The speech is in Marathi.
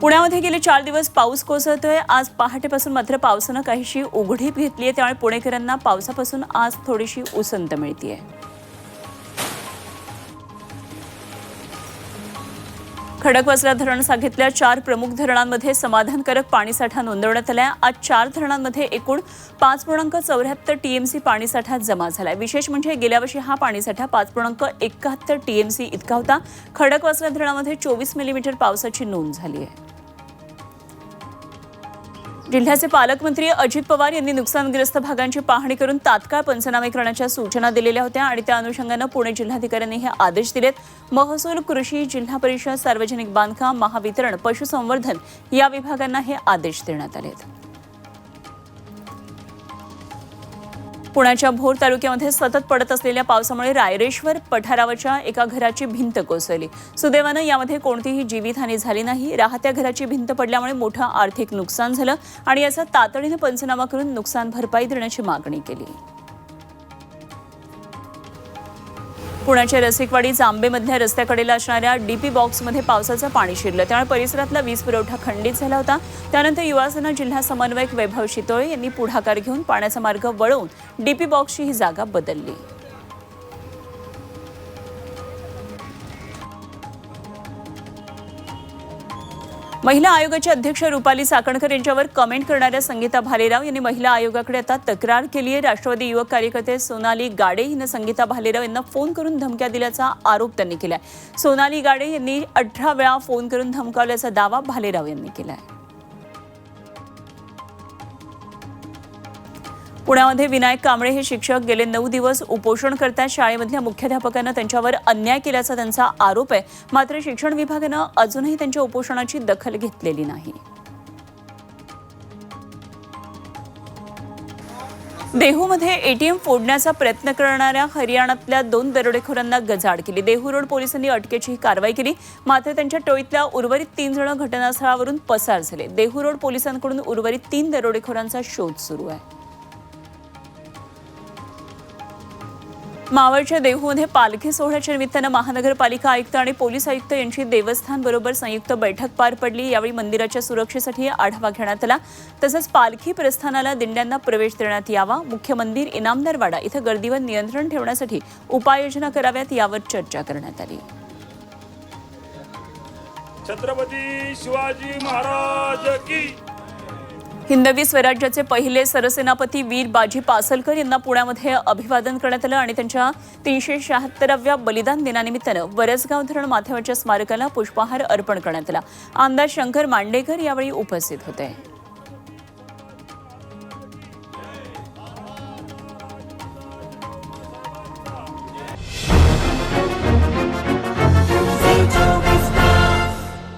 पुण्यामध्ये गेले चार दिवस पाऊस कोसळतोय. आज पहाटेपासून मात्र पावसानं काहीशी उघडीप घेतली आहे त्यामुळे पुणेकरांना पावसापासून आज थोडीशी उसंत मिळतीये. खडकवासला धरण सांगितल्या चार प्रमुख धरणांमध्ये समाधानकारक पाणीसाठा नोंदवण्यात आलाय. आज चार धरणांमध्ये एकूण पाच पूर्णांक चौऱ्याहत्तर टीएमसी पाणीसाठा जमा झाला विशेष म्हणजे गेल्या वर्षी हा पाणीसाठा पाच पूर्णांक एकाहत्तर टीएमसी इतका होता. खडकवासला धरणामध्ये चोवीस मिलीमीटर पावसाची नोंद झाली आहे जिल्ह्याचे पालकमंत्री अजित पवार यांनी नुकसानग्रस्त भागांची पाहणी करून तात्काळ पंचनामे करण्याच्या सूचना दिलेल्या होत्या आणि त्या अनुषंगानं पुणे जिल्हाधिकाऱ्यांनी हे आदेश दिलेत. महसूल कृषी जिल्हा परिषद सार्वजनिक बांधकाम महावितरण पशुसंवर्धन या विभागांना हे आदेश देण्यात आलेत. पुण्याच्या भोर तालुक्यामध्ये सतत पडत असलेल्या पावसामुळे रायरेश्वर पठारावरच्या एका घराची भिंत कोसळली. सुदैवानं यामध्ये कोणतीही जीवितहानी झाली नाही. राहत्या घराची भिंत पडल्यामुळे मोठं आर्थिक नुकसान झालं आणि याचा तातडीनं पंचनामा करून नुकसान भरपाई देण्याची मागणी केली. पुण्याच्या रसिकवाडी जांबेमधल्या रस्त्याकडेला असणाऱ्या डीपी बॉक्समध्ये पावसाचं पाणी शिरलं. त्यामुळे परिसरातला वीज पुरवठा खंडित झाला होता. त्यानंतर युवासेना जिल्हा समन्वयक वैभव शितोळे यांनी पुढाकार घेऊन पाण्याचा मार्ग वळवून डीपी बॉक्सची ही जागा बदलली. महिला आयोगाच्या अध्यक्ष रुपाली साकणकर यांच्यावर कमेंट करणाऱ्या संगीता भालेराव यांनी महिला आयोगाकडे आता तक्रार केली आहे. राष्ट्रवादी युवक कार्यकर्ते सोनाली गाडे हिनं संगीता भालेराव यांना फोन करून धमक्या दिल्याचा आरोप त्यांनी केलाय. सोनाली गाडे यांनी अठरा वेळा फोन करून धमकावल्याचा दावा भालेराव यांनी केला आहे पुण्यामध्ये विनायक कांबळे हे शिक्षक गेले नऊ दिवस उपोषण करतात शाळेमधल्या मुख्याध्यापकांना त्यांच्यावर अन्याय केल्याचा त्यांचा आरोप आहे. मात्र शिक्षण विभागानं अजूनही त्यांच्या उपोषणाची दखल घेतलेली नाही. देहूमध्ये एटीएम फोडण्याचा प्रयत्न करणाऱ्या हरियाणातल्या दोन दरोडेखोरांना गजाड केली. देहू रोड पोलिसांनी अटकेची ही कारवाई केली. मात्र त्यांच्या टोळीतल्या उर्वरित तीन जण घटनास्थळावरून पसार झाले. देहू रोड पोलिसांकडून उर्वरित तीन दरोडेखोरांचा शोध सुरू आहे. मावळच्या देहूमध्ये पालखी सोहळ्याच्या निमित्तानं महानगरपालिका आयुक्त आणि पोलीस आयुक्त यांची देवस्थानबरोबर संयुक्त बैठक पार पडली. यावेळी मंदिराच्या सुरक्षेसाठी आढावा घेण्यात आला. तसंच पालखी प्रस्थानाला दिंड्यांना प्रवेश देण्यात यावा. मुख्य मंदिर इनामदारवाडा इथं गर्दीवर नियंत्रण ठेवण्यासाठी उपाययोजना कराव्यात यावर चर्चा करण्यात आली. छत्रपती शिवाजी महाराज की हिंदवी स्वराज्याचे पहिले सरसेनापती वीर बाजी पासलकर यांना पुण्यामध्ये अभिवादन करण्यात आलं आणि त्यांच्या तीनशे शहात्तराव्या बलिदान दिनानिमित्तानं वरसगाव धरण माथ्यावरच्या स्मारकाला पुष्पहार अर्पण करण्यात आला. आमदार शंकर मांडेकर यावेळी उपस्थित होते.